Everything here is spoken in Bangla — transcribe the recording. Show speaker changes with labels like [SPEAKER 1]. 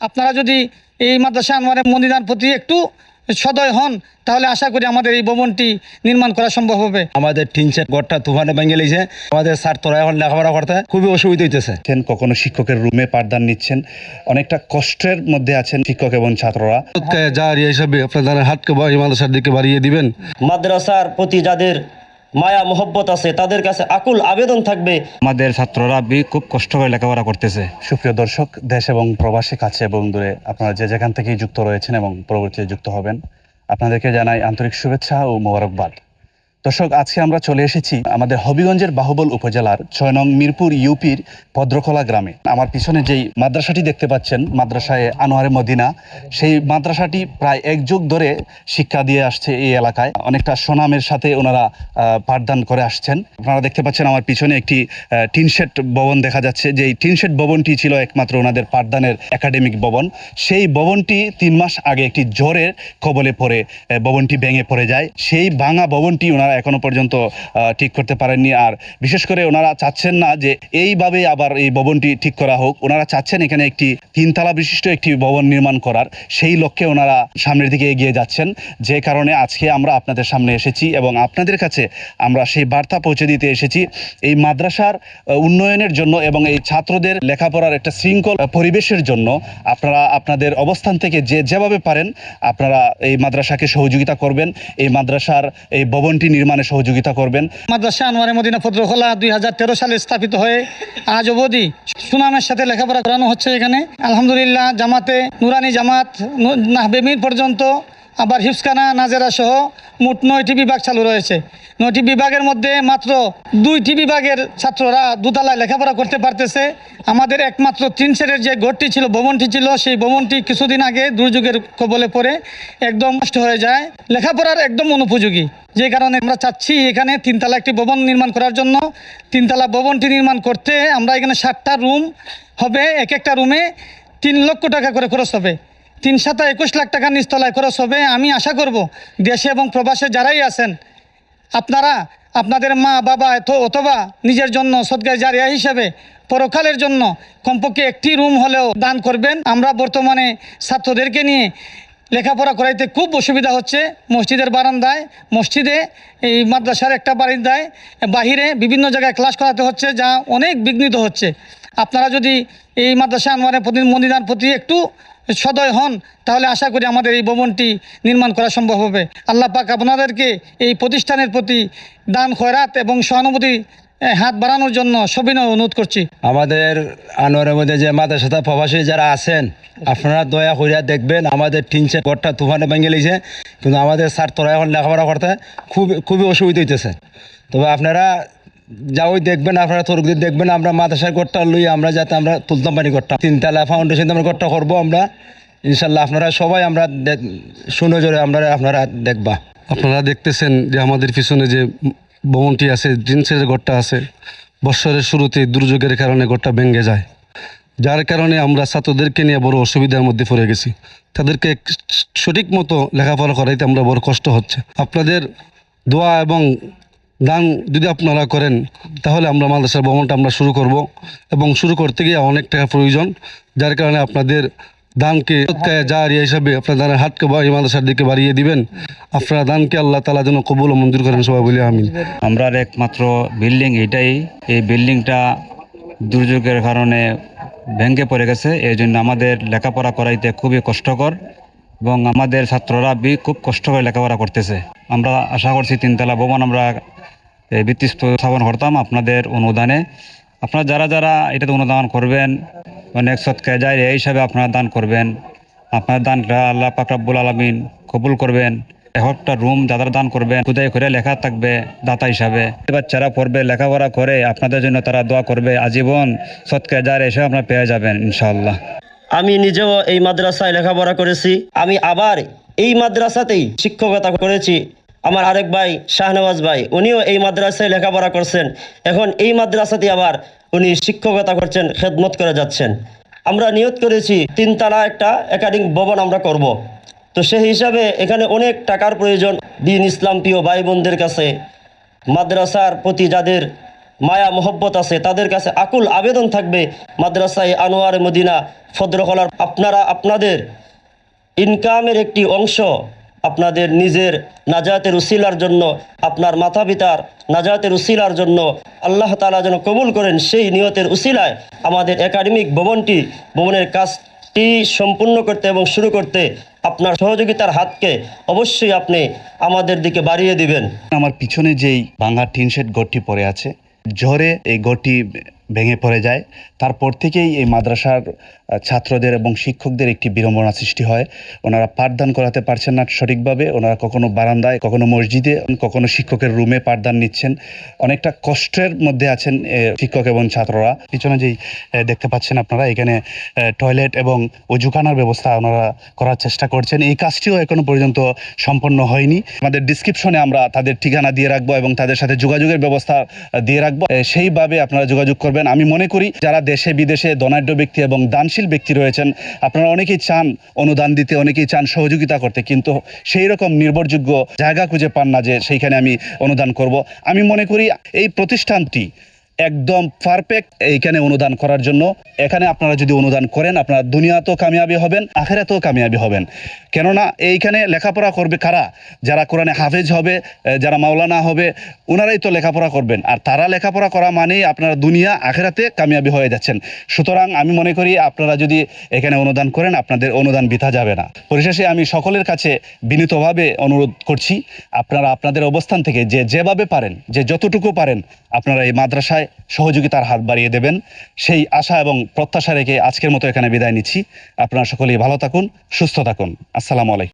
[SPEAKER 1] আপনারা যদি এই মাদ্রাসা আনোয়ারের মন্দিরার প্রতি একটু সদয় হন তাহলে আশা করি আমাদের এই ভবনটি নির্মাণ করা সম্ভব হবে।
[SPEAKER 2] আমাদের টিন সেট ঘরটা তুফানে ভেঙে লিছে আমাদের স্যার তোরা এখন লেখাপড়া করতে। খুবই অসুবিধা হইতেছে।
[SPEAKER 3] কখনো শিক্ষকের রুমে পাঠদান নিচ্ছেন। অনেকটা কষ্টের মধ্যে আছেন শিক্ষক এবং ছাত্ররা।
[SPEAKER 2] জারি হিসাবে আপনাদের হাতকে মাদ্রাসার দিকে বাড়িয়ে দিবেন।
[SPEAKER 4] মাদ্রাসার প্রতি যাদের মায়া মোহব্বত আছে তাদের কাছে আকুল আবেদন থাকবে।
[SPEAKER 5] আমাদের ছাত্ররা বি খুব কষ্ট করে লেখাপড়া করতেছে।
[SPEAKER 3] সুপ্রিয় দর্শক দেশ এবং প্রবাসী কাছে এবং দূরে আপনারা যে যেখান থেকেই যুক্ত রয়েছেন এবং পরবর্তীতে যুক্ত হবেন আপনাদেরকে জানাই আন্তরিক শুভেচ্ছা ও মোবারকবাদ। দর্শক, আজকে আমরা চলে এসেছি আমাদের হবিগঞ্জের বাহুবল উপজেলার ছয় নং মিরপুর ইউপির ভদ্রকলা গ্রামে। আমার পিছনে যেই মাদ্রাসাটি দেখতে পাচ্ছেন, মাদ্রাসায় আনোয়ারে মদিনা, সেই মাদ্রাসাটি প্রায় এক যুগ ধরে শিক্ষা দিয়ে আসছে এই এলাকায়। অনেকটা সুনামের সাথে ওনারা পাঠদান করে আসছেন। আপনারা দেখতে পাচ্ছেন আমার পিছনে একটি টিনশেড ভবন দেখা যাচ্ছে। যে এই টিনশেড ভবনটি ছিল একমাত্র ওনাদের পাঠদানের একাডেমিক ভবন। সেই ভবনটি তিন মাস আগে একটি জ্বরের কবলে পড়ে ভবনটি ভেঙে পড়ে যায়। সেই ভাঙা ভবনটি ওনারা এখনও পর্যন্ত ঠিক করতে পারেননি। আর বিশেষ করে ওনারা চাচ্ছেন না যে এইভাবে আবার এই ভবনটি ঠিক করা হোক। ওনারা চাচ্ছেন এখানে একটি তিনতলা বিশিষ্ট একটি ভবন নির্মাণ করার। সেই লক্ষ্যে ওনারা সামনের দিকে এগিয়ে যাচ্ছেন। যে কারণে আজকে আমরা আপনাদের সামনে এসেছি এবং আপনাদের কাছে আমরা সেই বার্তা পৌঁছে দিতে এসেছি। এই মাদ্রাসার উন্নয়নের জন্য এবং এই ছাত্রদের লেখাপড়ার একটা শৃঙ্খল পরিবেশের জন্য আপনারা আপনাদের অবস্থান থেকে যে যেভাবে পারেন আপনারা এই মাদ্রাসাকে সহযোগিতা করবেন। এই মাদ্রাসার এই ভবনটি নির্মাণে সহযোগিতা করবেন।
[SPEAKER 1] মাদ্রাসা আনোয়ারে মদিনা ফদ্রখোলা দুই হাজার তেরো সালে স্থাপিত হয়ে আজ অবধি সুনামের সাথে লেখাপড়া করানো হচ্ছে এখানে। আলহামদুলিল্লাহ, জামাতে নুরানি জামাত নাহবেমির পর্যন্ত আবার হিফসখানা নাজেরা সহ মোট নয়টি বিভাগ চালু রয়েছে। নয়টি বিভাগের মধ্যে মাত্র দুইটি বিভাগের ছাত্ররা দুতলায় লেখাপড়া করতে পারতেছে। আমাদের একমাত্র তিন সেটের যে ঘরটি ছিল, ভবনটি ছিল, সেই ভবনটি কিছুদিন আগে দুর্যোগের কবলে পড়ে একদম নষ্ট হয়ে যায়। লেখাপড়ার একদম অনুপযোগী। যে কারণে আমরা চাচ্ছি এখানে তিনতলা একটি ভবন নির্মাণ করার জন্য। তিনতলা ভবনটি নির্মাণ করতে আমরা এখানে ষাটটা রুম হবে, এক একটা রুমে তিন লক্ষ টাকা করে খরচ হবে। তিন সাতা একুশ লাখ টাকা নিস্তলায় খরচ হবে, আমি আশা করব দেশে এবং প্রবাসে যারাই আছেন, আপনারা, আপনাদের মা, বাবা অথবা নিজের জন্য সদগায় জারিয়া হিসেবে পরকালের জন্য কমপক্ষে একটি রুম হলেও দান করবেন। আমরা বর্তমানে ছাত্রদেরকে নিয়ে লেখাপড়া করাইতে খুব অসুবিধা হচ্ছে। মসজিদের বারান্দায়, মসজিদে, এই মাদ্রাসার একটা বারিন্দায়, বাহিরে বিভিন্ন জায়গায় ক্লাস করাতে হচ্ছে, যা অনেক বিঘ্নিত হচ্ছে। আপনারা যদি এই মাদ্রাসা আনোয়ারের প্রতি মন্দিরার প্রতি একটু সদয় হন, তাহলে আশা করি আমাদের এই ভবনটি নির্মাণ করা সম্ভব হবে। আল্লাহ পাক আপনাদেরকে এই প্রতিষ্ঠানের প্রতি দান, খয়রাত এবং সহানুভূতি হাত বাড়ানোর জন্য সবিনয় অনুরোধ করছি।
[SPEAKER 2] আমাদের আনোয়ারের মধ্যে যে মাদ্রাসাতে প্রবাসী যারা আছেন, আপনারা দয়া করিয়া দেখবেন, আমাদের টিন সেট ঘরটা তুফানে ভেঙে লিছে কিন্তু আমাদের স্যার তোরা এখন লেখাপড়া করতে খুব খুবই অসুবিধা হইতেছে। তবে আপনারা যাও দেখবেন, আপনারা তরুকদের দেখবেন, আমরা মাদ্রাসার ঘরটা লই আমরা যাতে আমরা তুলতাম পারি ঘরটা। তিনতলা ফাউন্ডেশন আমরা ঘরটা করব আমরা। ইনশাল্লাহ আপনারা সবাই আমরা শুনে জোরে আমরা আপনারা দেখবা।
[SPEAKER 6] আপনারা দেখতেছেন যে আমাদের পিছনে যে ভবনটি আছে, জিন্সের ঘরটা আছে, বৎসরের শুরুতে দুর্যোগের কারণে ঘরটা ভেঙে যায়। যার কারণে আমরা ছাত্রদেরকে নিয়ে বড় অসুবিধার মধ্যে পড়ে গেছি। তাদেরকে সঠিক মতো লেখাপড়া করাইতে আমরা বড় কষ্ট হচ্ছে। আপনাদের দোয়া এবং দান যদি আপনারা করেন, তাহলে আমরা মাদ্রাসার ভবনটা আমরা শুরু করব। এবং শুরু করতে গিয়ে অনেক টাকা প্রয়োজন, যার কারণে আপনাদের দানকে জারিয়া হিসাবে আপনাদের হাতকে বা এই মাদ্রাসার দিকে বাড়িয়ে দিবেন। আপনারা দানকে আল্লাহ তালা যেন কবুল ও মঞ্জুর করেন, সবাই বলে আমি
[SPEAKER 5] আমরা একমাত্র বিল্ডিং এটাই, এই বিল্ডিংটা দুর্যোগের কারণে ভেঙে পড়ে গেছে এই জন্য আমাদের লেখাপড়া করাইতে খুবই কষ্টকর, এবং আমাদের ছাত্ররা খুব কষ্ট করে লেখাপড়া করতেছে। আমরা আশা করছি তিনতলা ভবন আমরা ভিত্তি স্থাপন করতাম আপনাদের অনুদানে। আপনারা যারা যারা এটাতে অনুদান করবেন অনেক সৎকে যায় এই হিসাবে আপনারা দান করবেন। আপনার দানটা আল্লাহ পাকরাবুল আলমিন কবুল করবেন। একটা রুম যারা দান করবেন, খুদাই করে লেখা থাকবে দাতা হিসাবে। বাচ্চারা পড়বে, লেখাপড়া করে আপনাদের জন্য তারা দোয়া করবে, আজীবন সৎকে যার এসে আপনারা পেয়ে যাবেন ইনশাল্লাহ
[SPEAKER 4] আমি নিজেও এই মাদ্রাসায় লেখাপড়া করেছি। আমি আবার এই মাদ্রাসাতেই শিক্ষকতা করেছি। আমার আরেক ভাই শাহনওয়াজ ভাই, উনিও এই মাদ্রাসায় লেখাপড়া করছেন। এখন এই মাদ্রাসাতে আবার উনি শিক্ষকতা করছেন, খেদমত করে যাচ্ছেন। আমরা নিয়ত করেছি, তিনতলা একটা একাডেমিক ভবন আমরা করব। তো সেই হিসাবে এখানে অনেক টাকার প্রয়োজন দিন ইসলাম প্রিয় ভাই বোনদের কাছে। মাদ্রাসার প্রতি যাদের মায়া, মোহব্বত আছে, তাদের কাছে আকুল আবেদন থাকবে মাদ্রাসায় আনোয়ার মদিনা ফদ্রকলার। আপনারা, আপনাদের ইনকামের একটি অংশ আপনাদের নিজের নাজাতের উসিলার জন্য, আপনার মাথা পিতার নাজাতের উসিলার জন্য আল্লাহ তালা যেন কবুল করেন, সেই নিয়তের উসিলায় আমাদের একাডেমিক ভবনটি, ভবনের কাজটি সম্পূর্ণ করতে এবং শুরু করতে আপনার সহযোগিতার হাতকে অবশ্যই আপনি আমাদের দিকে বাড়িয়ে দিবেন।
[SPEAKER 3] আমার পিছনে যেই ভাঙা টিন শেড গড়টি পড়ে আছে, ঝড়ে এই গড়টি ভেঙে পড়ে যায়। তারপর থেকেই এই মাদ্রাসার ছাত্রদের এবং শিক্ষকদের একটি বিড়ম্বনা সৃষ্টি হয়। ওনারা পাঠদান করাতে পারছেন না সঠিকভাবে। ওনারা কখনো বারান্দায়, কখনো মসজিদে, কখনো শিক্ষকের রুমে পাঠদান নিচ্ছেন। অনেকটা কষ্টের মধ্যে আছেন শিক্ষক এবং ছাত্ররা। পিছনে যেই দেখতে পাচ্ছেন আপনারা, এখানে টয়লেট এবং অজুখানার ব্যবস্থা ওনারা করার চেষ্টা করছেন। এই কাজটিও এখনও পর্যন্ত সম্পন্ন হয়নি। আমাদের ডিসক্রিপশনে আমরা তাদের ঠিকানা দিয়ে রাখব এবং তাদের সাথে যোগাযোগের ব্যবস্থা দিয়ে রাখব। সেইভাবে আপনারা যোগাযোগ করবেন। আমি মনে করি যারা দেশে, বিদেশে ধনাঢ্য ব্যক্তি এবং দানশীল ব্যক্তি রয়েছেন, আপনারা অনেকেই চান অনুদান দিতে, অনেকেই চান সহযোগিতা করতে, কিন্তু সেই রকম নির্ভরযোগ্য জায়গা খুঁজে পান না যে সেইখানে আমি অনুদান করব। আমি মনে করি এই প্রতিষ্ঠানটি একদম পারফেক্ট এইখানে অনুদান করার জন্য। এখানে আপনারা যদি অনুদান করেন, আপনারা দুনিয়াতেও কামিয়াবি হবেন, আখেরাতেও কামিয়াবি হবেন। কেননা এইখানে লেখাপড়া করবে কারা? যারা কোরআনে হাফেজ হবে যারা মাওলানা হবে ওনারাই তো লেখাপড়া করবেন। আর তারা লেখাপড়া করা মানেই আপনারা দুনিয়া, আখেরাতে কামিয়াবি হয়ে যাচ্ছেন। সুতরাং আমি মনে করি আপনারা যদি এখানে অনুদান করেন, আপনাদের অনুদান বিথা যাবে না। পরিশেষে আমি সকলের কাছে বিনীতভাবে অনুরোধ করছি, আপনারা আপনাদের অবস্থান থেকে যে যেভাবে পারেন, যে যতটুকু পারেন, আপনারা এই মাদ্রাসায় সহযোগিতার হাত বাড়িয়ে দেবেন। সেই আশা এবং প্রত্যাশা রেখে আজকের মতো এখানে বিদায় নিচ্ছি। আপনারা সকলেই ভালো থাকুন, সুস্থ থাকুন। আসসালামু আলাইকুম।